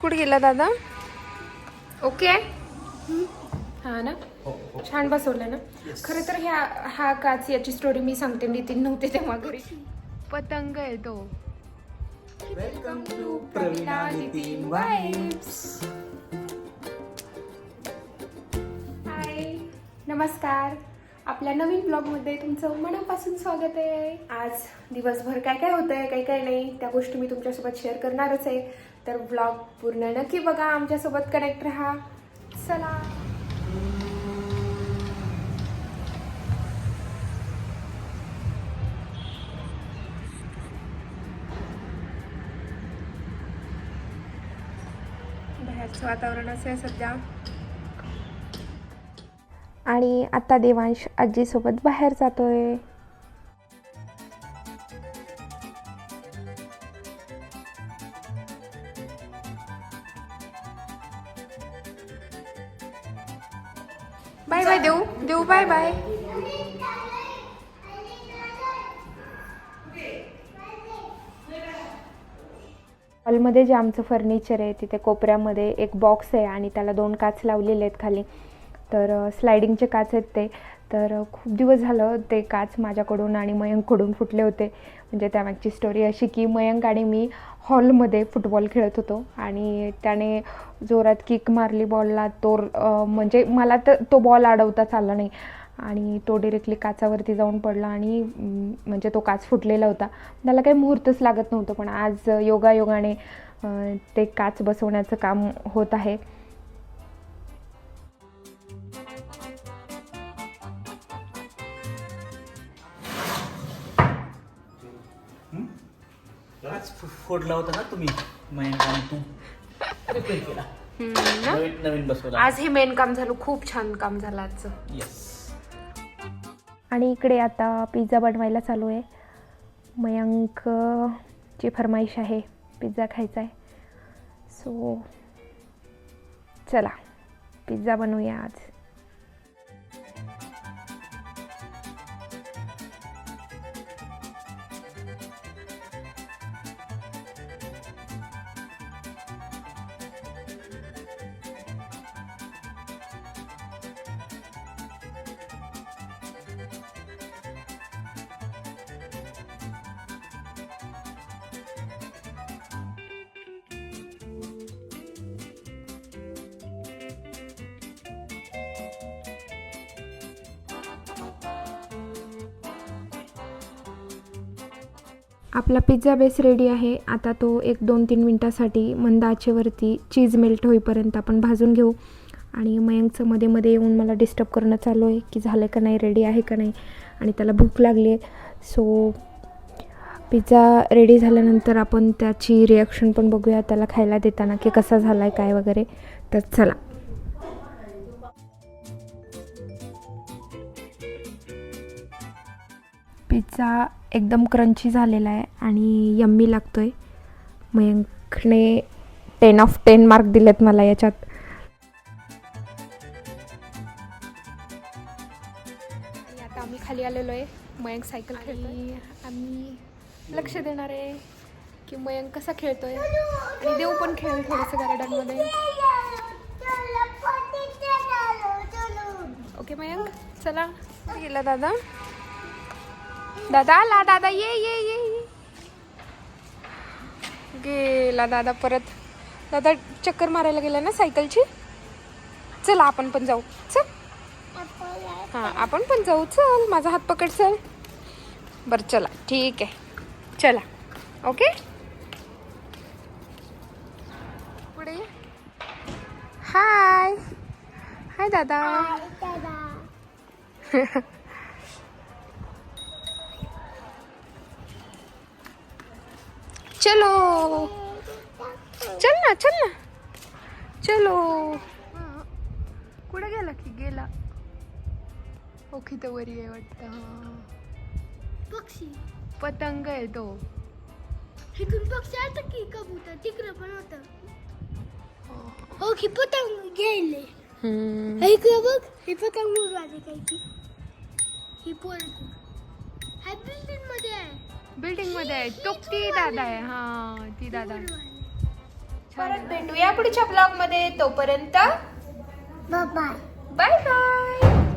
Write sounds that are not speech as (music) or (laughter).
कुठे गेला दादा? ओके. हा ना? छान बसवलं ना? खरं तर ह्या हा काच याची स्टोरी मी सांगते. नितीन नव्हते तेव्हा घरी. पतंग आहे तो. Welcome to Praveena Nitin vibes hi नमस्कार. आपल्या नवीन ब्लॉगमध्ये तुमचं मनापासून स्वागत आहे. आज दिवसभर काय काय होतं आहे काही काय नाही त्या गोष्टी मी तुमच्यासोबत शेअर करणारच आहे. तर ब्लॉग पूर्ण नक्की बघा आमच्यासोबत कनेक्ट राहा. चला. बाहेरचं वातावरण असं आहे सध्या. आणि आता देवांश आजीसोबत बाहेर जातोय. बाय बाय देऊ देऊ बाय बाय हॉलमध्ये जे आमचं फर्निचर आहे तिथे कोपऱ्यामध्ये एक बॉक्स आहे आणि त्याला दोन काच लावलेले आहेत खाली. तर स्लायडिंगचे काच आहेत ते. तर खूप दिवस झालं ते काच माझ्याकडून आणि मयंककडून फुटले होते. म्हणजे त्यामागची स्टोरी अशी की मयंक आणि मी हॉलमध्ये फुटबॉल खेळत होतो आणि त्याने जोरात किक मारली बॉलला तो म्हणजे मला तर तो बॉल अडवताच आला नाही. आणि तो डिरेक्टली काचावरती जाऊन पडला आणि म्हणजे तो काच फुटलेला होता. त्याला काही मुहूर्तच लागत नव्हतं पण आज योगायोगाने ते काच बसवण्याचं काम होत आहे. आज फोडला होता ना तुम्ही मयंक आणि तू. केला. नवीन नवीन बसवला. आज हे मेन काम झालं खूप छान काम झालं आजचं. येस आणि इकडे आता पिझ्झा बनवायला चालू आहे. मयंक ची फरमाईश आहे पिझ्झा खायचा आहे सो चला पिझ्झा बनवूया आज. आपला पिझ्झा बेस रेडी आहे. आता तो एक दोन तीन मिनटासाठी मंद आचेवरती चीज मेल्ट होईपर्यंत आपण भाजून घेऊ. आणि मयंकचं मध्ये मध्ये येऊन मला डिस्टर्ब करणं चालू आहे की झालं का नाही रेडी आहे का नाही आणि त्याला भूक लागली आहे. सो पिझ्झा रेडी झाल्यानंतर आपण त्याची रिॲक्शन पण बघूया त्याला खायला देताना की कसा झाला आहे काय वगैरे. तर चला. पिझ्झा एकदम क्रंची झालेला आहे आणि यम्मी लागतोय. मयंकने टेन ऑफ टेन मार्क दिलेत मला याच्यात. आणि आता आम्ही खाली आलेलो आहे. मयंक सायकल खेळतोय. आम्ही लक्ष देणार आहे की मयंक कसा खेळतोय. आणि देव पण खेळेल थोडंसं गार्डनमध्ये ओके मयंक चला. गेला दादा. दादा आला दादा ये ये ये गेला दादा परत. दादा चक्कर मारायला गेला ना सायकलची? चला आपण पण जाऊ. चल. हां आपण पण जाऊ. चल माझा हात पकड चल. बरं चला. ठीक आहे. चला. ओके? पुढे. हाय. हाय दादा. (laughs) चलो। चल ना चल ना। चलो। कुठे गेला की? गेला. ओके तर वरी आहे वाटतं पक्षी. पतंग आहे तो. इकडून पक्षी आलता की कबूतर? तिकडं पण होत. हो. की पतंग हम्म. इकडं बघ हे पतंग उडवायचे काही की ही पोर हा बिल्डिंगमध्ये आहे. बिल्डिंगमध्ये आहे तो ती दादा आहे. हा ती दादा. परत भेटूया पुढच्या ब्लॉगमध्ये तोपर्यंत. Bye bye bye